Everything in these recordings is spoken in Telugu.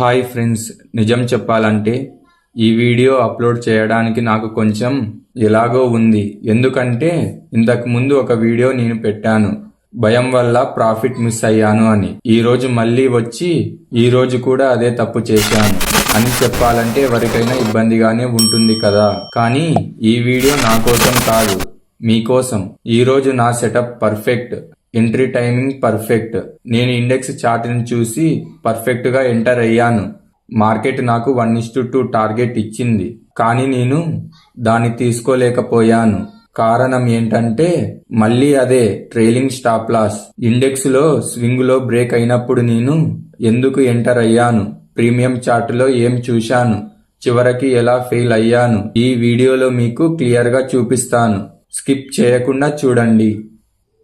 హాయ్ ఫ్రెండ్స్ నిజం చెప్పాలంటే ఈ వీడియో అప్లోడ్ చేయడానికి నాకు కొంచెం ఎలాగో ఉంది. ఎందుకంటే ఇంతకు ముందు ఒక వీడియో నేను పెట్టాను. భయం వల్ల ప్రాఫిట్ మిస్ అయ్యాను అని. ఈరోజు మళ్ళీ వచ్చి ఈ రోజు కూడా అదే తప్పు చేశాను. అని చెప్పాలంటే ఎవరికైనా ఇబ్బందిగానే ఉంటుంది కదా. కానీ ఈ వీడియో నా కోసం కాదు మీకోసం. ఈరోజు నా setup perfect. Entry timing perfect నేను ఇండెక్స్ చార్ట్ని చూసి పర్ఫెక్ట్గా ఎంటర్ అయ్యాను. మార్కెట్ నాకు వన్ ఇస్టు టూ టార్గెట్ ఇచ్చింది. కానీ నేను దాన్ని తీసుకోలేకపోయాను. కారణం ఏంటంటే మళ్ళీ అదే ట్రైలింగ్ స్టాప్ లాస్ ఇండెక్స్లో స్వింగ్లో బ్రేక్ అయినప్పుడు నేను ఎందుకు ఎంటర్ అయ్యాను? ప్రీమియం చార్ట్లో ఏం చూశాను? చివరికి ఎలా ఫెయిల్ అయ్యాను? ఈ వీడియోలో మీకు క్లియర్గా చూపిస్తాను. స్కిప్ చేయకుండా చూడండి.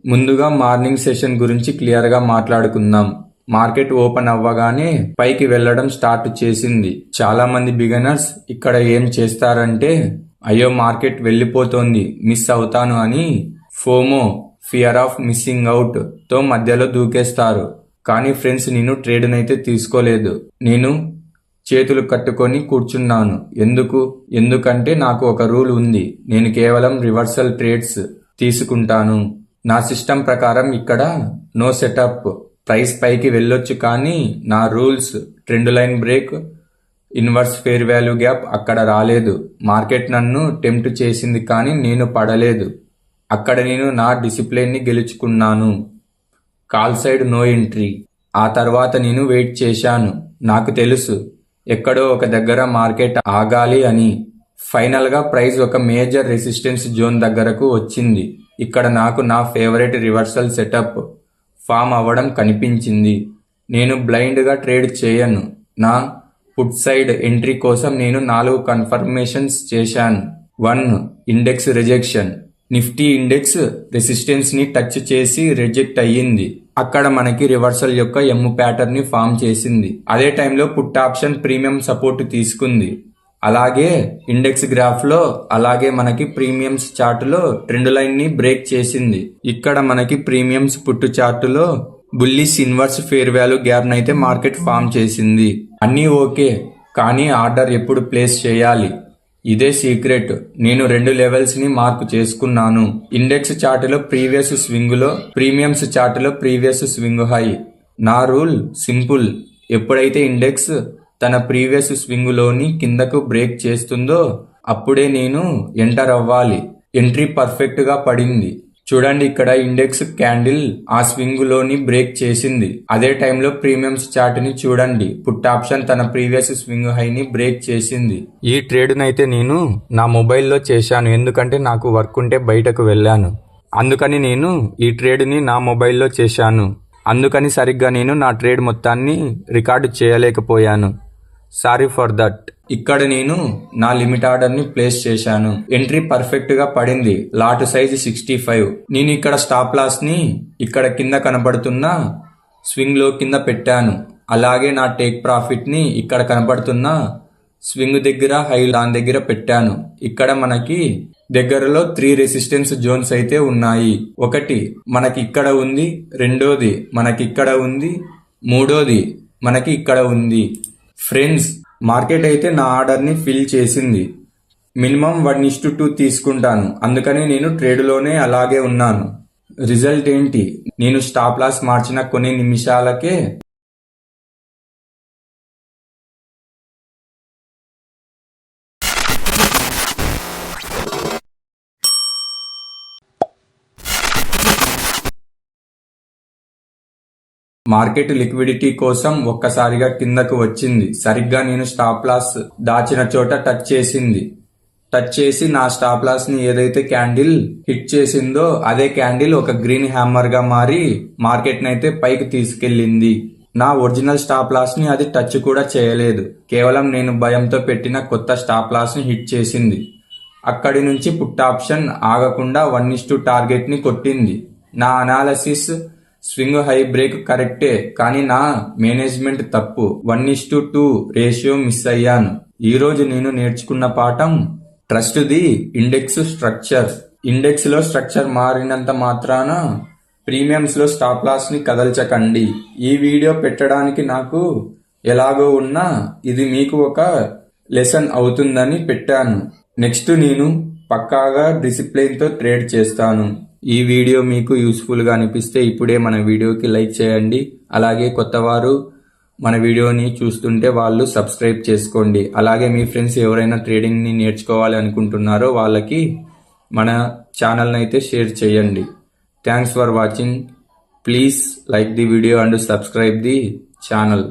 ముందుగా మార్నింగ్ సెషన్ గురించి క్లియర్గా మాట్లాడుకుందాం. మార్కెట్ ఓపెన్ అవ్వగానే పైకి వెళ్ళడం స్టార్ట్ చేసింది. చాలా మంది బిగనర్స్ ఇక్కడ ఏం చేస్తారంటే అయ్యో మార్కెట్ వెళ్ళిపోతోంది మిస్ అవుతాను అని ఫోమో ఫియర్ ఆఫ్ మిస్సింగ్ అవుట్తో మధ్యలో దూకేస్తారు. కానీ ఫ్రెండ్స్ నేను ట్రేడ్నైతే తీసుకోలేదు. నేను చేతులు కట్టుకొని కూర్చున్నాను. ఎందుకు? ఎందుకంటే నాకు ఒక రూల్ ఉంది. నేను కేవలం రివర్సల్ ట్రేడ్స్ తీసుకుంటాను. నా సిస్టమ్ ప్రకారం ఇక్కడ నో సెటప్. ప్రైస్ పైకి వెళ్ళొచ్చు కానీ నా rules trend line break inverse fair value gap అక్కడ రాలేదు. మార్కెట్ నన్ను టెంప్ట్ చేసింది కానీ నేను పడలేదు. అక్కడ నేను నా డిసిప్లిన్ని గెలుచుకున్నాను. Call side no entry. ఆ తర్వాత నేను వెయిట్ చేశాను. నాకు తెలుసు ఎక్కడో ఒక దగ్గర మార్కెట్ ఆగాలి అని. ఫైనల్గా ప్రైస్ ఒక మేజర్ రెసిస్టెన్స్ జోన్ దగ్గరకు వచ్చింది. ఇక్కడ నాకు నా ఫేవరెట్ రివర్సల్ సెటప్ ఫామ్ అవ్వడం కనిపించింది. నేను బ్లైండ్గా ట్రేడ్ చేయను. నా పుట్ సైడ్ ఎంట్రీ కోసం నేను నాలుగు కన్ఫర్మేషన్స్ చేశాను. One index rejection. Nifty index రెసిస్టెన్స్ని touch చేసి రిజెక్ట్ అయ్యింది. అక్కడ మనకి రివర్సల్ యొక్క ఎమ్ ప్యాటర్న్ని ఫామ్ చేసింది. అదే టైంలో పుట్ ఆప్షన్ ప్రీమియం సపోర్ట్ తీసుకుంది. అలాగే ఇండెక్స్ గ్రాఫ్లో అలాగే మనకి ప్రీమియమ్స్ చార్ట్లో ట్రెండ్ లైన్ని బ్రేక్ చేసింది. ఇక్కడ మనకి ప్రీమియమ్స్ పుట్టు చార్ట్లో bullish inverse fair value gap అయితే మార్కెట్ ఫామ్ చేసింది. అన్నీ ఓకే కానీ ఆర్డర్ ఎప్పుడు ప్లేస్ చేయాలి? ఇదే సీక్రెట్. నేను రెండు లెవెల్స్ని మార్క్ చేసుకున్నాను. ఇండెక్స్ చార్ట్లో ప్రీవియస్ స్వింగ్లో ప్రీమియమ్స్ చార్ట్లో ప్రీవియస్ స్వింగ్ హై. నా రూల్ సింపుల్. ఎప్పుడైతే ఇండెక్స్ తన ప్రీవియస్ స్వింగ్లోని కిందకు బ్రేక్ చేస్తుందో అప్పుడే నేను ఎంటర్ అవ్వాలి. ఎంట్రీ పర్ఫెక్ట్గా పడింది. చూడండి ఇక్కడ ఇండెక్స్ క్యాండిల్ ఆ స్వింగ్లోని బ్రేక్ చేసింది. అదే టైంలో ప్రీమియమ్స్ చార్ట్ని చూడండి. పుట్ ఆప్షన్ తన ప్రీవియస్ స్వింగ్ హై ని బ్రేక్ చేసింది. ఈ ట్రేడ్ అయితే నేను నా మొబైల్లో చేశాను. ఎందుకంటే నాకు వర్క్ ఉంటే బయటకు వెళ్ళాను. అందుకని నేను ఈ ట్రేడ్ని నా మొబైల్లో చేశాను. అందుకని సరిగ్గా నేను నా ట్రేడ్ మొత్తాన్ని రికార్డు చేయలేకపోయాను. సారీ ఫర్ దట్ ఇక్కడ నేను నా లిమిట్ ఆర్డర్ని ప్లేస్ చేశాను. ఎంట్రీ పర్ఫెక్ట్గా పడింది. లాట్ సైజ్ సిక్స్టీ ఫైవ్ నేను ఇక్కడ స్టాప్ లాస్ని ఇక్కడ కింద కనబడుతున్న స్వింగ్లో కింద పెట్టాను. అలాగే నా టేక్ ప్రాఫిట్ని ఇక్కడ కనబడుతున్న స్వింగ్ దగ్గర హై దాని దగ్గర పెట్టాను. ఇక్కడ మనకి దగ్గరలో త్రీ రెసిస్టెన్స్ జోన్స్ అయితే ఉన్నాయి. ఒకటి మనకి ఇక్కడ ఉంది. రెండోది మనకి ఇక్కడ ఉంది. మూడోది మనకి ఇక్కడ ఉంది. ఫ్రెండ్స్ మార్కెట్ అయితే నా ఆర్డర్ని ఫిల్ చేసింది. మినిమం వన్ ఇస్టు టూ తీసుకుంటాను. అందుకని నేను ట్రేడ్లోనే అలాగే ఉన్నాను. రిజల్ట్ ఏంటి? నేను స్టాప్ లాస్ మార్చిన కొన్ని నిమిషాలకే మార్కెట్ లిక్విడిటీ కోసం ఒక్కసారిగా కిందకు వచ్చింది. సరిగ్గా నేను స్టాప్ లాస్ దాచిన చోట టచ్ చేసింది. టచ్ చేసి నా స్టాప్ లాస్ని ఏదైతే క్యాండిల్ హిట్ చేసిందో అదే క్యాండిల్ ఒక గ్రీన్ హ్యామర్గా మారి మార్కెట్ నైతే పైకి తీసుకెళ్ళింది నా ఒరిజినల్ స్టాప్ లాస్ని అది టచ్ కూడా చేయలేదు. కేవలం నేను భయంతో పెట్టిన కొత్త స్టాప్ లాస్ని హిట్ చేసింది. అక్కడి నుంచి పుట్ ఆప్షన్ ఆగకుండా వన్ ఇస్ టూ టార్గెట్ని కొట్టింది. నా అనాలసిస్ స్వింగ్ హై బ్రేక్ కరెక్టే కానీ నా మేనేజ్మెంట్ తప్పు. One is to two ratio miss అయ్యాను. ఈ రోజు నేను నేర్చుకున్న పాఠం ట్రస్ట్ ది ఇండెక్స్ స్ట్రక్చర్. ఇండెక్స్లో స్ట్రక్చర్ మారినంత మాత్రాన ప్రీమియమ్స్లో స్టాప్ లాస్ని కదల్చకండి. ఈ వీడియో పెట్టడానికి నాకు ఎలాగో ఉన్నా ఇది మీకు ఒక లెసన్ అవుతుందని పెట్టాను. నెక్స్ట్ నేను పక్కాగా డిసిప్లిన్తో ట్రేడ్ చేస్తాను. ఈ వీడియో మీకు యూస్ఫుల్గా అనిపిస్తే ఇప్పుడే మన వీడియోకి లైక్ చేయండి. అలాగే కొత్తవారు మన వీడియోని చూస్తుంటే వాళ్ళు సబ్స్క్రైబ్ చేసుకోండి. అలాగే మీ ఫ్రెండ్స్ ఎవరైనా ట్రేడింగ్ని నేర్చుకోవాలి అనుకుంటున్నారో వాళ్ళకి మన ఛానల్ని అయితే షేర్ చేయండి. Thanks for watching. Please like the video and subscribe the channel.